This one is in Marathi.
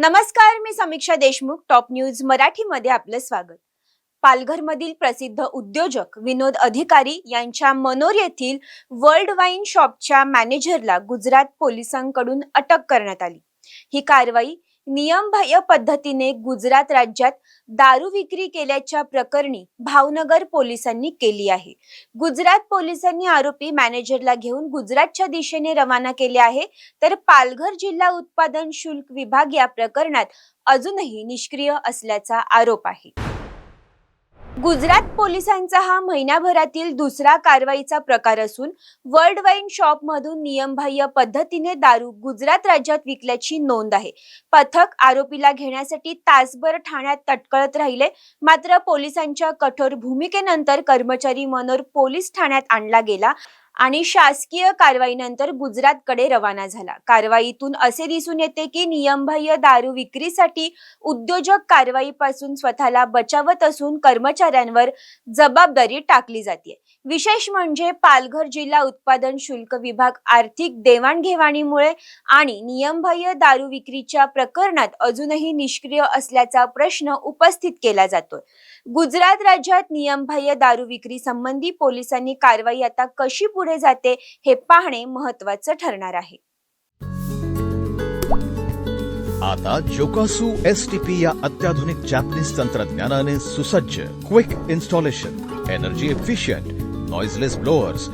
नमस्कार मी समीक्षा देशमुख टॉप न्यूज मराठीमध्ये आपलं स्वागत. पालघरमधील प्रसिद्ध उद्योजक विनोद अधिकारी यांच्या मनोर येथील वर्ल्ड वाईन शॉपच्या मॅनेजरला गुजरात पोलिसांकडून अटक करण्यात आली. ही कारवाई नियमबाह्य पद्धतीने गुजरात राज्यात दारू विक्री केल्याच्या प्रकरणी भावनगर पोलिसांनी केली आहे. गुजरात पोलिसांनी आरोपी मॅनेजरला घेऊन गुजरातच्या दिशेने रवाना केले आहे. तर पालघर जिल्हा उत्पादन शुल्क विभाग या प्रकरणात अजूनही निष्क्रिय असल्याचा आरोप आहे. गुजरात पोलिसांचा हा महिन्याभरातील दुसरा कारवाईचा प्रकार असून वर्ल्ड वाईन शॉप मधून नियमबाह्य पद्धतीने दारू गुजरात राज्यात विकल्याची नोंद आहे. पथक आरोपीला घेण्यासाठी तासभर ठाण्यात तटकळत राहिले मात्र पोलिसांच्या कठोर भूमिकेनंतर कर्मचारी मनोर पोलीस ठाण्यात आणला गेला. आणि शासकीय कारवाईनंतर गुजरातकडे रवाना झाला. कारवाईतून असे दिसून येते की नियमबाह्य दारू विक्रीसाठी उद्योजक कारवाईपासून स्वतःला बचावत असून कर्मचाऱ्यांवर जबाबदारी टाकली जाते. विशेष म्हणजे पालघर जिल्हा उत्पादन शुल्क विभाग आर्थिक देवाणघेवाणीमुळे आणि नियमबाह्य दारू विक्रीच्या प्रकरणात अजूनही निष्क्रिय असल्याचा प्रश्न उपस्थित केला जातोय गुजरात राज्यात नियमबाह्य दारू विक्री संबंधी पोलिसांनी कारवाई आता कशी पुढे जाते हे पाहणे महत्वाचं ठरणार आहे. आता जोकासू एस टी पी या अत्याधुनिक जॅपनीज तंत्रज्ञानाने सुसज्ज quick installation energy efficient noiseless blowers